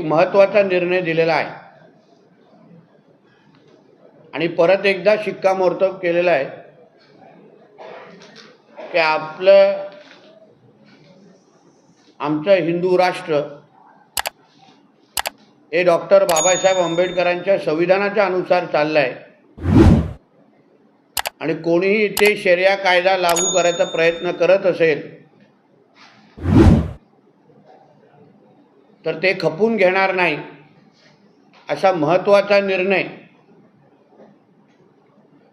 महत्त्वाचा निर्णय दिलेला आहे. आणि परत एकदा शिक्कामोर्तब केलेला आहे की आपलं आमचं हिंदू राष्ट्र हे डॉक्टर बाबासाहेब आंबेडकरांच्या संविधानाच्या अनुसार चाललं आहे आणि कोणीही इथे शर्या कायदा लागू करायचा प्रयत्न करत असेल तर ते खपून घेणार नाही. असा महत्त्वाचा निर्णय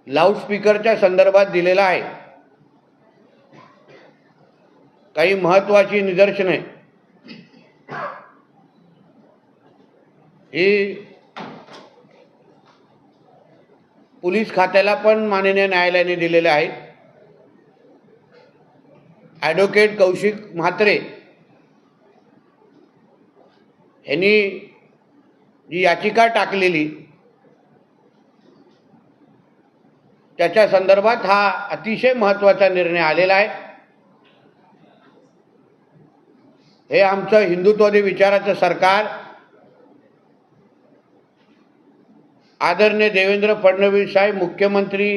लाऊडस्पीकरच्या संदर्भात दिलेला आहे. काही महत्त्वाची निदर्शने. ही पोलीस खात्याला पण माननीय न्यायालयाने दिलेले आहेत. ॲडव्होकेट कौशिक म्हात्रे यांनी जी याचिका टाकलेली त्याच्या संदर्भात हा अतिशय महत्त्वाचा निर्णय आलेला आहे. हे आमचं हिंदुत्ववादी विचाराचं सरकार आदरणीय देवेंद्र फडणवीस साहेब मुख्यमंत्री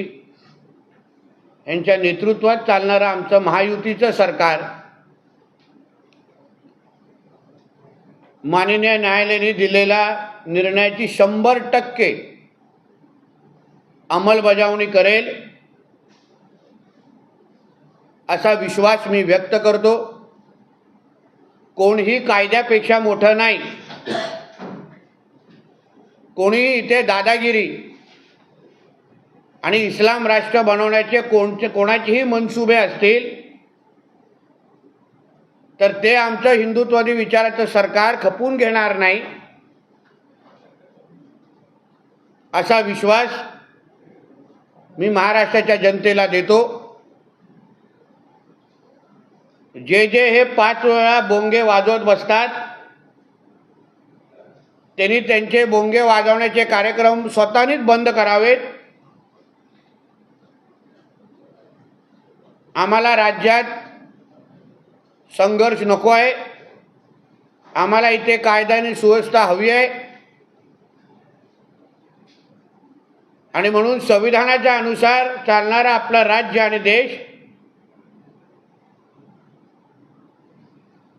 यांच्या नेतृत्वात चालणारं आमचं महायुतीचं सरकार माननीय न्यायालयाने दिलेल्या निर्णयाची शंभर टक्के अंमलबजावणी करेल असा विश्वास मी व्यक्त करतो. कोणीही कायद्यापेक्षा मोठं नाही. कोणीही इथे दादागिरी आणि इस्लाम राष्ट्र बनवण्याचे कोणते कोणाचेही मनसुबे असतील तर ते आमचं हिंदुत्वादी विचाराचं सरकार खपून घेणार नाही असा विश्वास मी महाराष्ट्राच्या जनतेला देतो. जे जे हे पाच वेळा बोंगे वाजवत बसतात त्यांनी त्यांचे बोंगे वाजवण्याचे कार्यक्रम स्वतःनीच बंद करावेत. आम्हाला राज्यात संघर्ष नको आहे. आम्हाला इथे कायदा आणि सुव्यवस्था हवी आहे. आणि म्हणून संविधानाच्या अनुसार चालणारा आपला राज्य आणि देश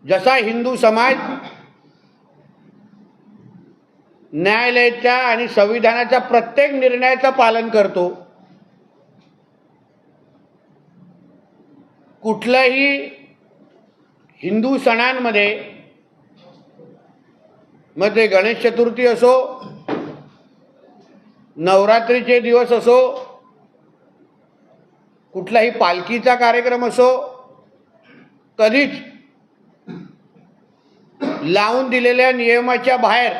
जसा हिंदू समाज न्यायालयाच्या आणि संविधानाच्या प्रत्येक निर्णयाचं पालन करतो. कुठलंही हिंदू सणांमध्ये मग ते गणेश चतुर्थी असो नवरात्रीचे दिवस असो कुठलाही पालखीचा कार्यक्रम असो कधीच लावून दिलेल्या नियमाच्या बाहेर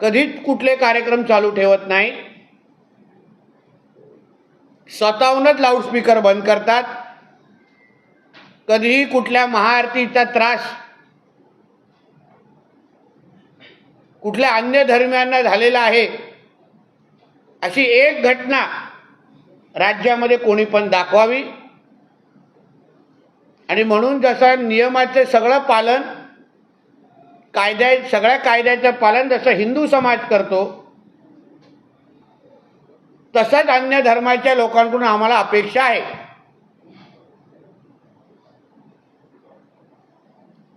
कधीच कुठले कार्यक्रम चालू ठेवत नाही. स्वतःहूनच लाऊडस्पीकर बंद करतात. कधीही कुठल्या महाआरतीचा त्रास कुठल्या अन्य धर्मियांना झालेला आहे अशी एक घटना राज्यामध्ये कोणी पण दाखवावी. आणि म्हणून जसं नियमाचं सगळं पालन कायद्या सगळ्या कायद्याचं पालन जसं हिंदू समाज करतो तसंच अन्य धर्माच्या लोकांकडून आम्हाला अपेक्षा आहे.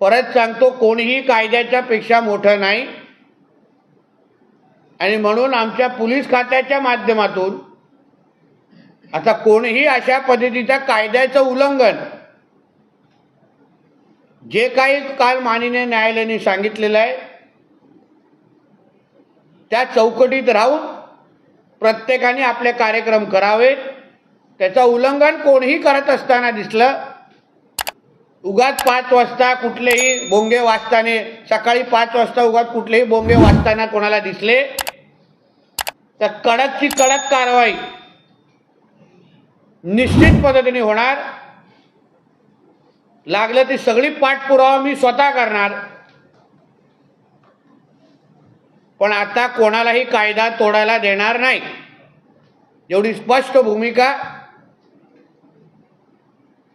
परत सांगतो कोणीही कायद्याच्या पेक्षा मोठं नाही. आणि म्हणून आमच्या पोलीस खात्याच्या माध्यमातून आता कोणीही अशा पद्धतीच्या कायद्याचं उल्लंघन जे काही काल माननीय न्यायालयाने सांगितलेलं आहे त्या चौकटीत राहून प्रत्येकाने आपले कार्यक्रम करावेत. त्याचं उल्लंघन कोणीही करत असताना दिसलं उगाच पाच वाजता कुठलेही बोंगे वाचताने सकाळी पाच वाजता उगाच कुठलेही बोंगे वाचताना कोणाला दिसले? तर कडकची कडक कारवाई निश्चित पद्धतीने होणार. लागलं ती सगळी पाठपुरावा मी स्वतः करणार. पण आता कोणालाही कायदा तोडायला देणार नाही. एवढी स्पष्ट भूमिका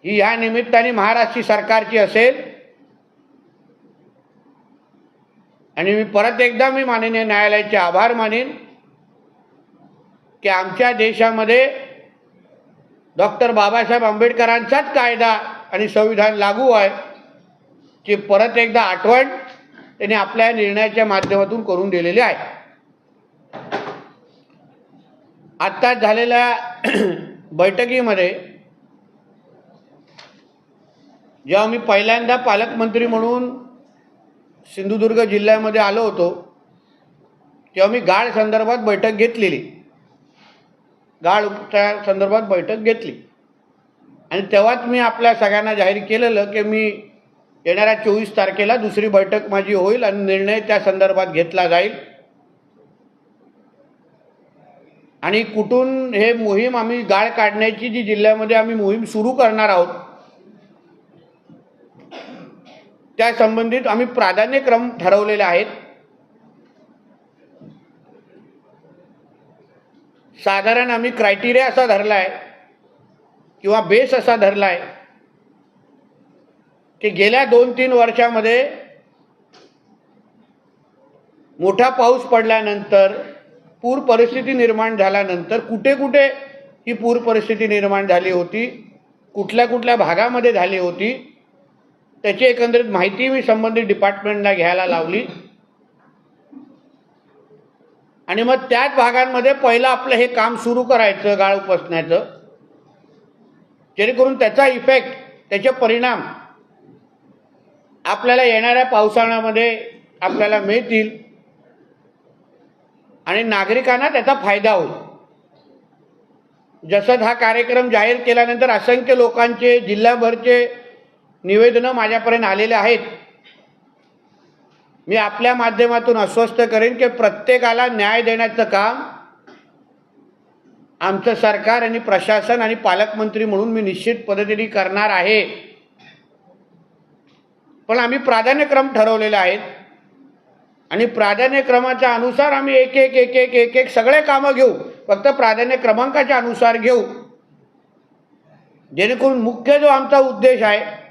ही ह्या निमित्ताने महाराष्ट्र सरकारची असेल. आणि मी परत एकदा मी माननीय न्यायालयाचे आभार मानेन की आमच्या देशामध्ये डॉक्टर बाबासाहेब आंबेडकरांचाच कायदा आणि संविधान लागू आहे ची परत एकदा आठवण त्यांनी आपल्या निर्णयाच्या माध्यमातून करून दिलेली आहे. आत्ताच झालेल्या बैठकीमध्ये जेव्हा मी पहिल्यांदा पालकमंत्री म्हणून सिंधुदुर्ग जिल्ह्यामध्ये आलो होतो तेव्हा मी गाळ संदर्भात बैठक घेतलेली. गाळच्या संदर्भात बैठक घेतली. आणि तेव्हाच मी आपल्या सगळ्यांना जाहीर केलेलं की मी येणाऱ्या चोवीस तारखेला दुसरी बैठक माझी होईल आणि निर्णय त्या संदर्भात घेतला जाईल. आणि कुठून हे मोहीम आम्ही गाळ काढण्याची जी जिल्ह्यामध्ये आम्ही मोहीम सुरू करणार आहोत त्या संबंधित आम्ही प्राधान्यक्रम ठरवलेले आहेत. साधारण आम्ही क्रायटेरिया असा धरला आहे किंवा बेस असा धरला आहे की गेल्या दोन तीन वर्षामध्ये मोठा पाऊस पडल्यानंतर पूर परिस्थिती निर्माण झाल्यानंतर कुठे कुठे ही पूर परिस्थिती निर्माण झाली होती कुठल्या कुठल्या भागामध्ये झाली होती त्याची एकंदरीत माहिती मी संबंधित डिपार्टमेंटला घ्यायला लावली. आणि मग त्याच भागांमध्ये पहिलं आपलं हे काम सुरू करायचं गाळ उपसण्याचं. जेणेकरून त्याचा इफेक्ट त्याचे परिणाम आपल्याला येणाऱ्या पावसाळ्यामध्ये आपल्याला मिळतील. आणि नागरिकांना त्याचा फायदा होईल. जसं हा कार्यक्रम जाहीर केल्यानंतर असंख्य लोकांचे जिल्हाभरचे निवेदनं माझ्यापर्यंत आलेले आहेत. मी आपल्या माध्यमातून अस्वस्थ करेन की प्रत्येकाला न्याय देण्याचं काम आमचं सरकार आणि प्रशासन आणि पालकमंत्री म्हणून मी निश्चित पद्धतीने करणार आहे. पण आम्ही प्राधान्यक्रम ठरवलेले आहेत. आणि प्राधान्यक्रमाच्या अनुसार आम्ही एक एक एक एक एक एक सगळे कामं घेऊ. फक्त प्राधान्य क्रमांकाच्या अनुसार घेऊ. जेणेकरून मुख्य जो आमचा उद्देश आहे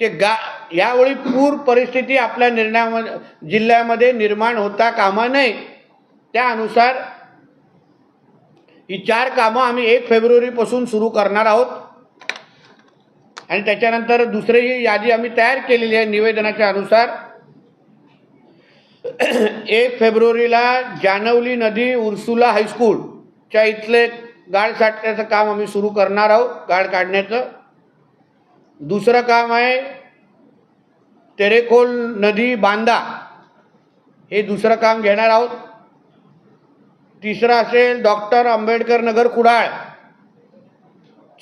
की गा यावेळी पूर परिस्थिती आपल्या निर्णयामध्ये जिल्ह्यामध्ये निर्माण होता कामा नये. त्यानुसार ही चार कामं आम्ही एक फेब्रुवारीपासून सुरू करणार आहोत. आणि त्याच्यानंतर दुसरीही यादी आम्ही तयार केलेली आहे निवेदनाच्या अनुसार. एक फेब्रुवारीला जानवली नदी उर्सुला हायस्कूलच्या इथले गाळ साठण्याचं काम आम्ही सुरू करणार आहोत गाळ काढण्याचं. दुसरं काम आहे तेरेखोल नदी बांधा हे दुसरं काम घेणार आहोत. तिसरं असेल डॉक्टर आंबेडकर नगर कुडाळ.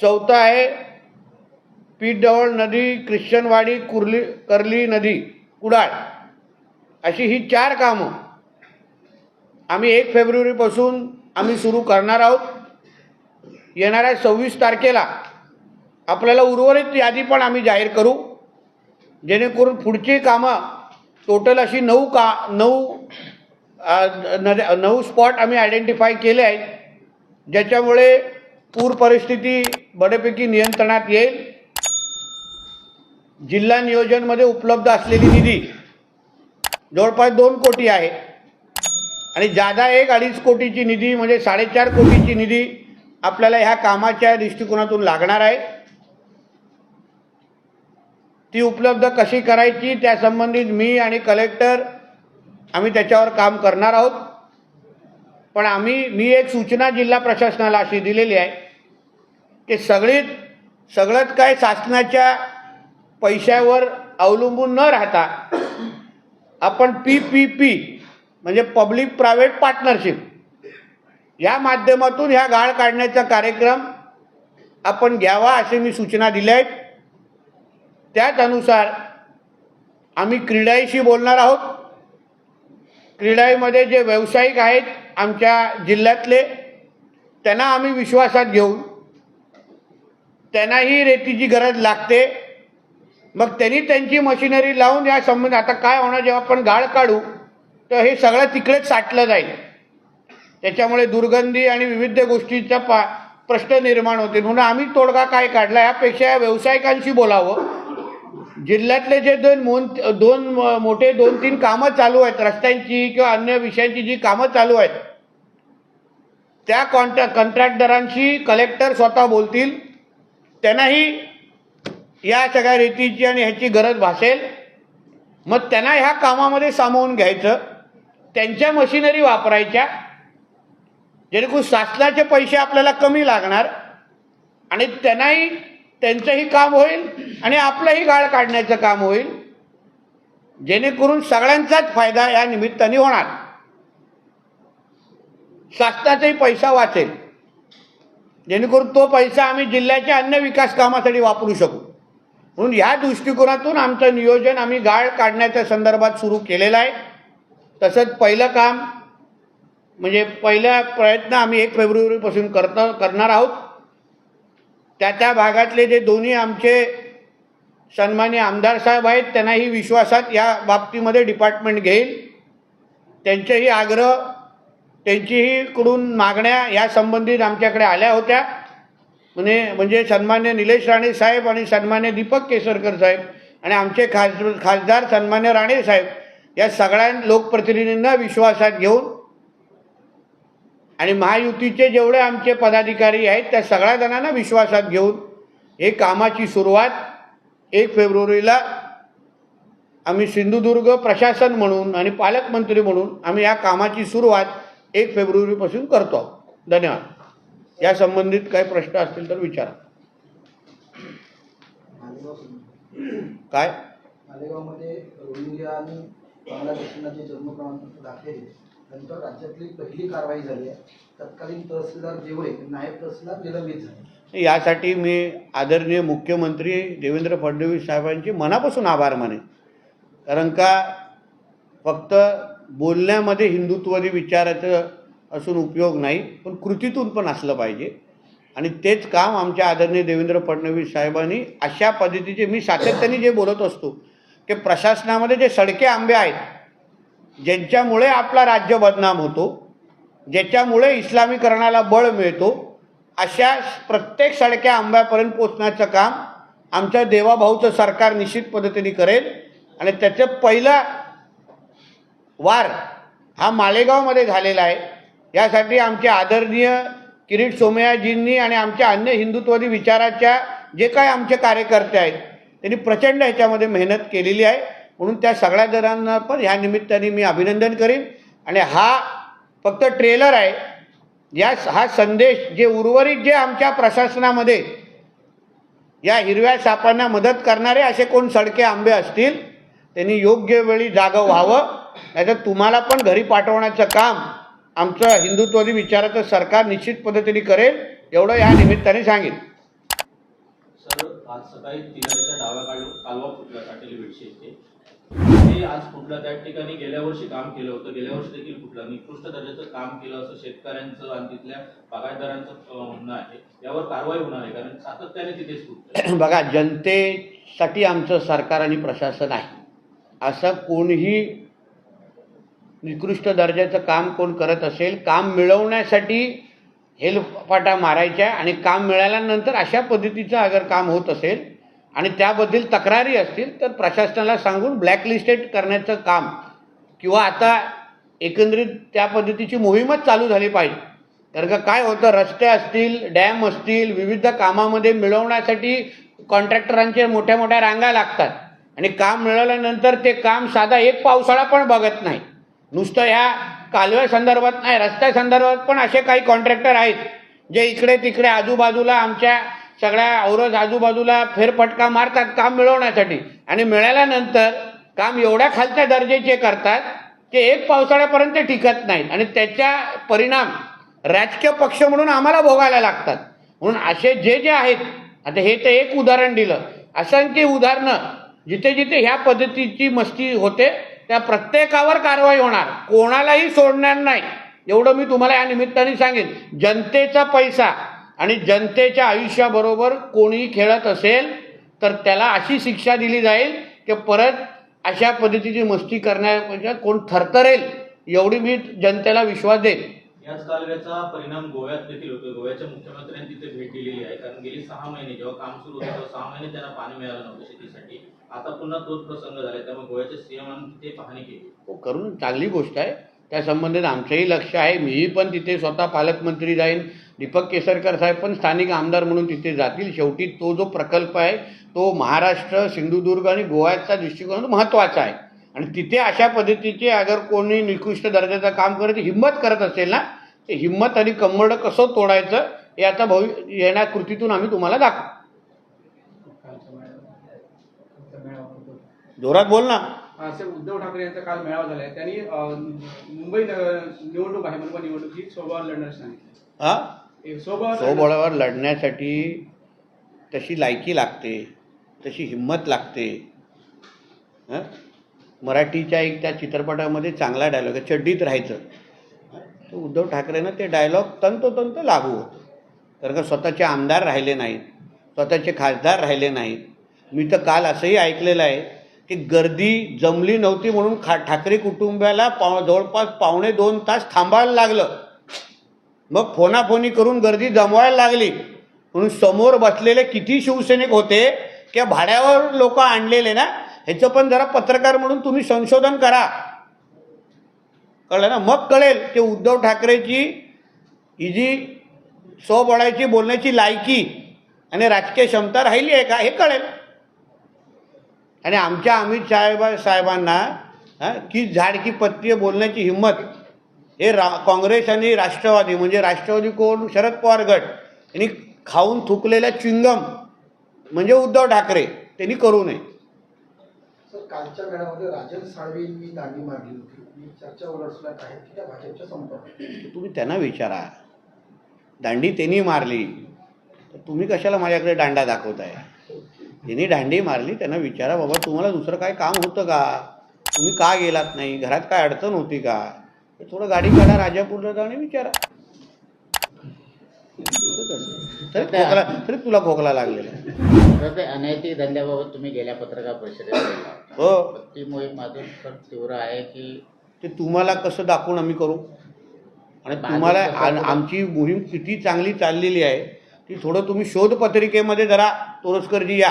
चौथं आहे पीठजवळ नदी ख्रिश्चनवाडी कुर्ली कर्ली नदी कुडाळ. अशी ही चार कामं आम्ही एक फेब्रुवारीपासून आम्ही सुरू करणार आहोत. येणाऱ्या सव्वीस तारखेला आपल्याला उर्वरित यादी पण आम्ही जाहीर करू. जेणेकरून पुढची कामं टोटल अशी नऊ का नऊ नद्या नऊ स्पॉट आम्ही आयडेंटिफाय केले आहेत. ज्याच्यामुळे पूर परिस्थिती बऱ्यापैकी नियंत्रणात येईल. जिल्हा नियोजनमध्ये उपलब्ध असलेली निधी जवळपास दोन कोटी आहे. आणि जादा एक अडीच कोटीची निधी म्हणजे साडेचार कोटीची निधी आपल्याला ह्या कामाच्या दृष्टिकोनातून लागणार आहे. ती उपलब्ध कशी करायची त्यासंबंधित मी आणि कलेक्टर आम्ही त्याच्यावर काम करणार आहोत. पण आम्ही मी एक सूचना जिल्हा प्रशासनाला अशी दिलेली आहे की सगळीच सगळंच काय शासनाच्या पैशावर अवलंबून न राहता आपण पी पी पी म्हणजे पब्लिक प्रायव्हेट पार्टनरशिप या माध्यमातून ह्या गाळ काढण्याचा कार्यक्रम आपण घ्यावा असे मी सूचना दिल्या आहेत. त्याच अनुसार आम्ही क्रीडाईशी बोलणार आहोत. क्रीडाईमध्ये जे व्यावसायिक आहेत आमच्या जिल्ह्यातले त्यांना आम्ही विश्वासात घेऊन त्यांनाही रेतीची गरज लागते. मग त्यांनी त्यांची मशिनरी लावून या संबंध आता काय होणार जेव्हा आपण गाळ काढू तर हे सगळं तिकडेच साठलं जाईल. त्याच्यामुळे दुर्गंधी आणि विविध गोष्टींचा पा प्रश्न निर्माण होतील. म्हणून आम्ही तोडगा काय काढला यापेक्षा या व्यावसायिकांशी बोलावं. जिल्ह्यातले जे दोन मोन दोन म- मोठे दोन तीन कामं चालू आहेत रस्त्यांची किंवा अन्य विषयांची जी कामं चालू आहेत त्या कॉन्ट्रॅ कंत्राटदारांशी कलेक्टर स्वतः बोलतील. त्यांनाही या सगळ्या रीतीची आणि ह्याची गरज भासेल. मग त्यांना ह्या कामामध्ये सामावून घ्यायचं. त्यांच्या मशिनरी वापरायच्या. जेणेकरून शासनाचे पैसे आपल्याला कमी लागणार. आणि त्यांनाही त्यांचंही काम होईल आणि आपलंही गाळ काढण्याचं काम होईल. जेणेकरून सगळ्यांचाच फायदा या निमित्ताने होणार. शासनाचाही पैसा वाचेल. जेणेकरून तो पैसा आम्ही जिल्ह्याच्या अन्य विकास कामासाठी वापरू शकू. म्हणून ह्या दृष्टिकोनातून आमचं नियोजन आम्ही गाळ काढण्याच्या संदर्भात सुरू केलेलं आहे. तसंच पहिलं काम म्हणजे पहिला प्रयत्न आम्ही एक फेब्रुवारीपासून करता करणार आहोत. त्या त्या भागातले जे दोन्ही आमचे सन्मान्य आमदार साहेब आहेत त्यांनाही विश्वासात या बाबतीमध्ये डिपार्टमेंट घेईल. त्यांचेही आग्रह त्यांचीही कडून मागण्या या संबंधित आमच्याकडे आल्या होत्या. म्हणजे म्हणजे सन्मान्य निलेश राणे साहेब आणि सन्मान्य दीपक केसरकर साहेब आणि आमचे खास खासदार सन्मान्य राणे साहेब या सगळ्या लोकप्रतिनिधींना विश्वासात घेऊन आणि महायुतीचे जेवढे आमचे पदाधिकारी आहेत त्या सगळ्या जणांना विश्वासात घेऊन हे कामाची सुरुवात एक फेब्रुवारीला आम्ही सिंधुदुर्ग प्रशासन म्हणून आणि पालकमंत्री म्हणून आम्ही या कामाची सुरुवात एक फेब्रुवारीपासून करतो. आहोत धन्यवाद. या संबंधित काही प्रश्न असतील तर विचारा. काय? मालेगावमध्ये रोहिंग्या आणि बांगलादेशांना जे जन्म प्रमाणपत्र दाखले नंतर राज्यातली पहिली कारवाई झाली आहे. तत्कालीन तहसीलदार जेवळे नायब तहसीलदार निलंबित झाले. यासाठी मी आदरणीय मुख्यमंत्री देवेंद्र फडणवीस साहेबांचे मनापासून आभार माने कारण का फक्त बोलण्यामध्ये हिंदुत्वादी विचाराचं असून उपयोग नाही पण कृतीतून पण असलं पाहिजे. आणि तेच काम आमच्या आदरणीय देवेंद्र फडणवीस साहेबांनी अशा पद्धतीचे मी सातत्याने जे बोलत असतो की प्रशासनामध्ये जे सडके आंबे आहेत ज्यांच्यामुळे आपला राज्य बदनाम होतो ज्याच्यामुळे इस्लामीकरणाला बळ मिळतो अशा प्रत्येक सडक्या आंब्यापर्यंत पोचण्याचं काम आमच्या देवाभाऊचं सरकार निश्चित पद्धतीने करेल. आणि त्याचं पहिला वार हा मालेगावमध्ये झालेला आहे. यासाठी आमचे आदरणीय किरीट सोमयाजींनी आणि आमच्या अन्य हिंदुत्ववादी विचाराच्या जे काही आमचे कार्यकर्ते आहेत त्यांनी प्रचंड ह्याच्यामध्ये मेहनत केलेली आहे. म्हणून त्या सगळ्या जणांना पण ह्या निमित्ताने मी अभिनंदन करीन. आणि हा फक्त ट्रेलर आहे. या हा संदेश जे उर्वरित जे आमच्या प्रशासनामध्ये या हिरव्या सापांना मदत करणारे असे कोण सडके आंबे असतील त्यांनी योग्य वेळी जागं व्हावं. नाहीतर तुम्हाला पण घरी पाठवण्याचं काम आमचं हिंदुत्वादी विचाराचं सरकार निश्चित पद्धतीने करेल एवढं या निमित्ताने सांगेल सर आज सकाळी डाव्या कालवा फुटला साठेली बेडशी येथे ते आज फुटलं त्या ठिकाणी गेल्या वर्षी काम केलं होतं. गेल्या वर्षी देखील फुटलं निकृष्ट दर्जाचं काम केलं असं शेतकऱ्यांचं आणि तिथल्या बागायतदारांचं म्हणणं आहे. यावर कारवाई होणार आहे कारण सातत्याने तिथेच फुटतं बघा जनतेसाठी आमचं सरकार आणि प्रशासन आहे. असं कोणीही निकृष्ट दर्जाचं काम कोण करत असेल काम मिळवण्यासाठी हेलपाटा मारायच्या आणि काम मिळाल्यानंतर अशा पद्धतीचं अगर काम होत असेल आणि त्याबद्दल तक्रारी असतील तर प्रशासनाला सांगून ब्लॅकलिस्टेड करण्याचं काम किंवा आता एकंदरीत त्या पद्धतीची मोहीमच चालू झाली पाहिजे. कारण का काय होतं रस्ते असतील डॅम असतील विविध कामामध्ये मिळवण्यासाठी कॉन्ट्रॅक्टरांचे मोठ्या मोठ्या रांगा लागतात. आणि काम मिळाल्यानंतर ते काम साधा एक पावसाळा पण बघत नाही. नुसतं ह्या कालव्या संदर्भात नाही रस्त्या संदर्भात पण असे काही कॉन्ट्रॅक्टर आहेत जे इकडे तिकडे आजूबाजूला आमच्या सगळ्या औरज आजूबाजूला फेरफटका मारतात काम मिळवण्यासाठी. आणि मिळाल्यानंतर काम एवढ्या खालच्या दर्जेचे करतात की एक पावसाळ्यापर्यंत ते टिकत नाहीत. आणि त्याच्या परिणाम राजकीय पक्ष म्हणून आम्हाला भोगायला लागतात. म्हणून असे जे जे आहेत आता हे तर एक उदाहरण दिलं. असंख्य उदाहरणं जिथे जिथे ह्या पद्धतीची मस्ती होते त्या प्रत्येकावर कारवाई होणार. कोणालाही सोडणार नाही. एवढं मी तुम्हाला या निमित्ताने सांगेन. जनतेचा पैसा आणि जनतेच्या आयुष्याबरोबर कोणीही खेळत असेल तर त्याला अशी शिक्षा दिली जाईल की परत अशा पद्धतीची मस्ती करण्यापेक्षा कोण थरथरेल एवढी मी जनतेला विश्वास देईन. याच कालव्याचा परिणाम गोव्यात देखील होतो गोव्याच्या मुख्यमंत्र्यांनी तिथे भेट दिलेली आहे. कारण गेली सहा महिने जेव्हा काम सुरू होतं तेव्हा सहा महिने त्यांना पाणी मिळालं नव्हतं शेतीसाठी. आता पुन्हा तोच प्रसंग झालाय. त्यामुळे गोव्याच्या सीएमांनी तिथे पाहणी केली. हो करून चांगली गोष्ट आहे. त्या संबंधित आमचंही लक्ष आहे. मीही पण तिथे स्वतः पालकमंत्री जाईन. दीपक केसरकर साहेब पण स्थानिक आमदार म्हणून तिथे जातील. शेवटी तो जो प्रकल्प आहे तो महाराष्ट्र सिंधुदुर्ग आणि गोव्याचा दृष्टिकोन महत्त्वाचा आहे. आणि तिथे अशा पद्धतीचे अगर कोणी निकृष्ट दर्जाचं काम करत हिंमत करत असेल ना ते हिंमत आणि कंबरडं कसं तोडायचं हे आता भवि येण्या कृतीतून आम्ही तुम्हाला दाखवू. जोरात बोल ना. असे उद्धव ठाकरे यांचा काल मेळावा झाला आहे त्यांनी मुंबई निवडणूक आहे मनपा निवडणूक ही स्वभावावर लढण्यास सांगितलं. हा? स्वबळावर लढण्यासाठी तशी लायकी लागते तशी हिंमत लागते. हां? मराठीच्या एक त्या चित्रपटामध्ये चांगला डायलॉग आहे चड्डीत राहायचं. तर उद्धव ठाकरेंना ते डायलॉग तंतोतंत लागू होतं. कारण का स्वतःचे आमदार राहिले नाहीत स्वतःचे खासदार राहिले नाहीत. मी तर काल असंही ऐकलेलं आहे की गर्दी जमली नव्हती म्हणून खा ठाकरे कुटुंबाला पाव जवळपास पावणे दोन तास थांबायला लागलं. मग फोनाफोनी करून गर्दी जमवायला लागली. म्हणून समोर बसलेले किती शिवसैनिक होते किंवा भाड्यावर लोक आणलेले ना ह्याचं पण जरा पत्रकार म्हणून तुम्ही संशोधन करा. कळलं ना? मग कळेल की उद्धव ठाकरेची ही जी स्वबळाची बोलण्याची लायकी आणि राजकीय क्षमता राहिली आहे का? हे कळेल. आणि आमच्या अमित साहेब साहेबांना की झाड की पत्ती आहे बोलण्याची हिंमत. हे रा काँग्रेस आणि राष्ट्रवादी म्हणजे राष्ट्रवादी कोण? शरद पवार गट. यांनी खाऊन थुकलेल्या चिंगम म्हणजे उद्धव ठाकरे त्यांनी करू नये. सर कालच्या मेळामध्ये राजन साळवींनी दांडी मारली होती. चर्चा उलटसुलट आहे की त्या भाजपच्या संपर्कात? तुम्ही त्यांना विचारा. दांडी त्यांनी मारली. तर तुम्ही कशाला माझ्याकडे दांडा दाखवताय? त्यांनी दांडी मारली त्यांना विचारा बाबा तुम्हाला दुसरं काय काम होतं का? तुम्ही का गेलात नाही? घरात काय अडचण होती का? थोडं गाडी काढा राजापूरला जा आणि विचारा. तरी खोकला तरी तुला खोकला लागलेला ते अनैतिक धंद्याबाबत तुम्ही गेल्या पत्रकार परिषदेत बोलला. हो. ती मोहीम अजून तीव्र आहे की ते तुम्हाला कसं दाखवून आम्ही करू? आणि तुम्हाला आमची मोहीम किती चांगली चाललेली आहे ती थोडं तुम्ही शोधपत्रिकेमध्ये जरा तोरसकरजी या.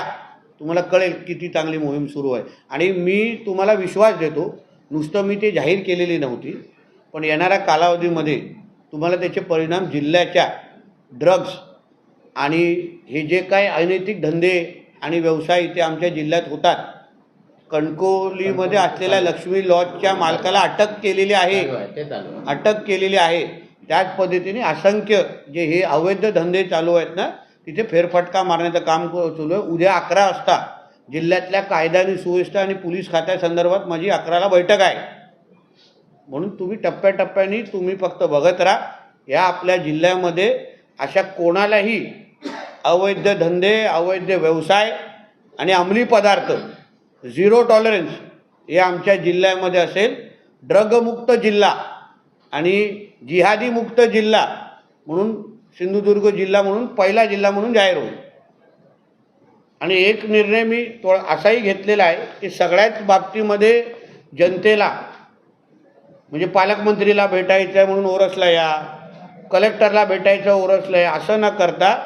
तुम्हाला कळेल किती चांगली मोहीम सुरू आहे. आणि मी तुम्हाला विश्वास देतो नुसतं मी ते जाहीर केलेली नव्हती. पण येणाऱ्या कालावधीमध्ये तुम्हाला त्याचे परिणाम जिल्ह्याच्या ड्रग्ज आणि हे जे काय अनैतिक धंदे आणि व्यवसाय इथे आमच्या जिल्ह्यात होतात कणकोलीमध्ये असलेल्या लक्ष्मी लॉजच्या मालकाला अटक केलेली आहे. चालू चालू अटक केलेली आहे. त्याच पद्धतीने असंख्य जे हे अवैध धंदे चालू आहेत ना तिथे फेरफटका मारण्याचं काम सुरू आहे. उद्या अकरा वाजता जिल्ह्यातल्या कायदा आणि सुव्यवस्था आणि पोलीस खात्यासंदर्भात माझी अकराला बैठक आहे. म्हणून तुम्ही टप्प्याटप्प्याने तुम्ही फक्त बघत राहा. या आपल्या जिल्ह्यामध्ये अशा कोणालाही अवैध धंदे अवैध व्यवसाय आणि अंमली पदार्थ झिरो टॉलरन्स हे आमच्या जिल्ह्यामध्ये असेल. ड्रगमुक्त जिल्हा आणि जिहादीमुक्त जिल्हा म्हणून सिंधुदुर्ग जिल्हा म्हणून पहिला जिल्हा म्हणून जाहीर होईल. आणि एक निर्णय मी तो असाही घेतलेला आहे की सगळ्याच बाबतीमध्ये जनतेला म्हणजे पालकमंत्रीला भेटायचं आहे म्हणून ओरसला या कलेक्टरला भेटायचं ओरसलं या असं न करता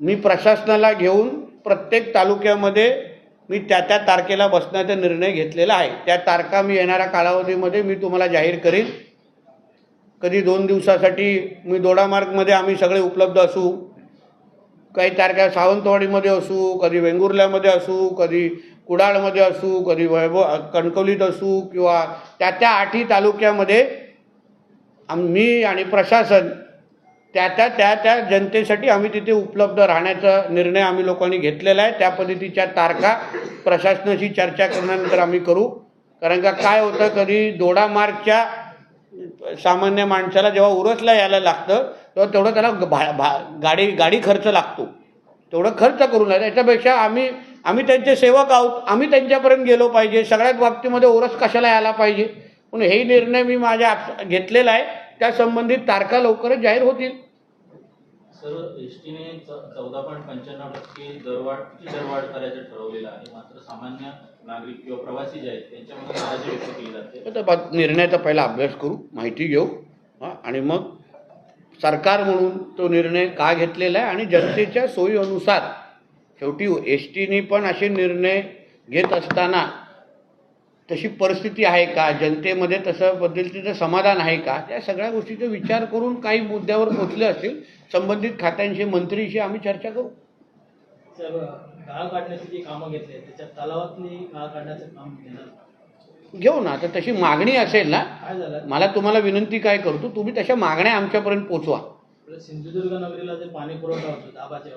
मी प्रशासनाला घेऊन प्रत्येक तालुक्यामध्ये मी त्या त्या तारखेला बसण्याचा निर्णय घेतलेला आहे. त्या तारखा मी येणाऱ्या कालावधीमध्ये मी तुम्हाला जाहीर करीन. कधी दोन दिवसासाठी मी दोडामार्गमध्ये आम्ही सगळे उपलब्ध असू. काही तारखा सावंतवाडीमध्ये असू कधी वेंगुर्ल्यामध्ये असू कधी कुडाळमध्ये असू कधी वैभव कणकवलीत असू किंवा त्या त्या आठी तालुक्यामध्ये आम्ही आणि प्रशासन त्या त्या त्या त्या जनतेसाठी आम्ही तिथे उपलब्ध राहण्याचा निर्णय आम्ही लोकांनी घेतलेला आहे. त्या पद्धतीच्या तारखा प्रशासनाशी चर्चा केल्यानंतर आम्ही करू. कारण का काय होतं कधी दोडा मार्गच्या सामान्य माणसाला जेव्हा उरसला यायला लागतं तेव्हा तेवढं त्याला भा भा गाडी गाडी खर्च लागतो. तेवढं खर्च करून याच्यापेक्षा त्याच्यापेक्षा आम्ही आम्ही त्यांचे सेवक आहोत. आम्ही त्यांच्यापर्यंत गेलो पाहिजे. सगळ्याच बाबतीमध्ये ओरस कशाला यायला पाहिजे? म्हणून हे निर्णय मी माझ्या घेतलेला आहे. त्या संबंधित तारखा लवकरच जाहीर होतील. सर एस टीने चौदा पॉईंट पंच्याण्णव टक्के दरवाढ दरवाढ करायचं ठरवलेलं आहे. मात्र सामान्य नागरिक किंवा प्रवासी जे आहेत त्यांच्यामध्ये नाराजी व्यक्त केली जाते. आता बा- निर्णयाचा पहिला अभ्यास करू माहिती घेऊ हां आणि मग सरकार म्हणून तो निर्णय का घेतलेला आहे आणि जनतेच्या सोयीनुसार शेवटी एस टीने पण असे निर्णय घेत असताना तशी परिस्थिती आहे का? जनतेमध्ये तसं पद्धतीचं समाधान आहे का? त्या सगळ्या गोष्टीचा विचार करून काही मुद्द्यावर पोचले असतील संबंधित खात्यांशी मंत्रीशी आम्ही चर्चा करू? घेऊ ना तर तशी मागणी असेल ना मला तुम्हाला विनंती काय करतो तुम्ही तशा मागण्या आमच्यापर्यंत पोचवा. सिंधुदुर्ग नगरीला जे पाणी पुरवठा होतो दाबाच्या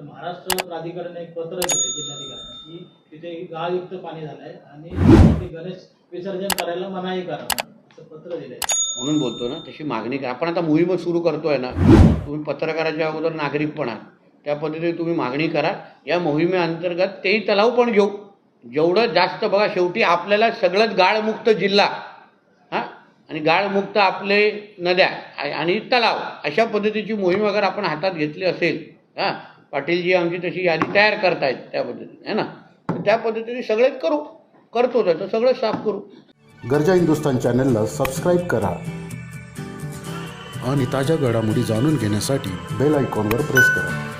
तर महाराष्ट्र प्राधिकरणाने एक पत्र दिले जिल्हाधिकाऱ्यांना की तिथे गाळयुक्त पाणी झालंय आणि ते गणेश विसर्जन करायला मनाई करा असं पत्र दिलंय म्हणून बोलतो ना तशी मागणी करा आपण आता मोहीमच सुरू करतोय ना तुम्ही पत्रकाराच्या अगोदर नागरिक पण आहात. त्या पद्धतीने तुम्ही मागणी करा. या मोहिमेअंतर्गत तेही तलाव पण घेऊ. जेवढं जास्त बघा शेवटी आपल्याला सगळंच गाळमुक्त जिल्हा हां? आणि गाळमुक्त आपले नद्या आणि तलाव अशा पद्धतीची मोहीम अगर आपण हातात घेतली असेल हां? पाटीलजी आमची तशी यादी तयार करतायत त्या पद्धतीने है ना? त्या पद्धतीने सगळेच करू करतो त्याचं सगळं साफ करू. गरजा हिंदुस्तान चॅनलला सबस्क्राईब करा आणि ताज्या घडामोडी जाणून घेण्यासाठी बेल आयकॉनवर प्रेस करा.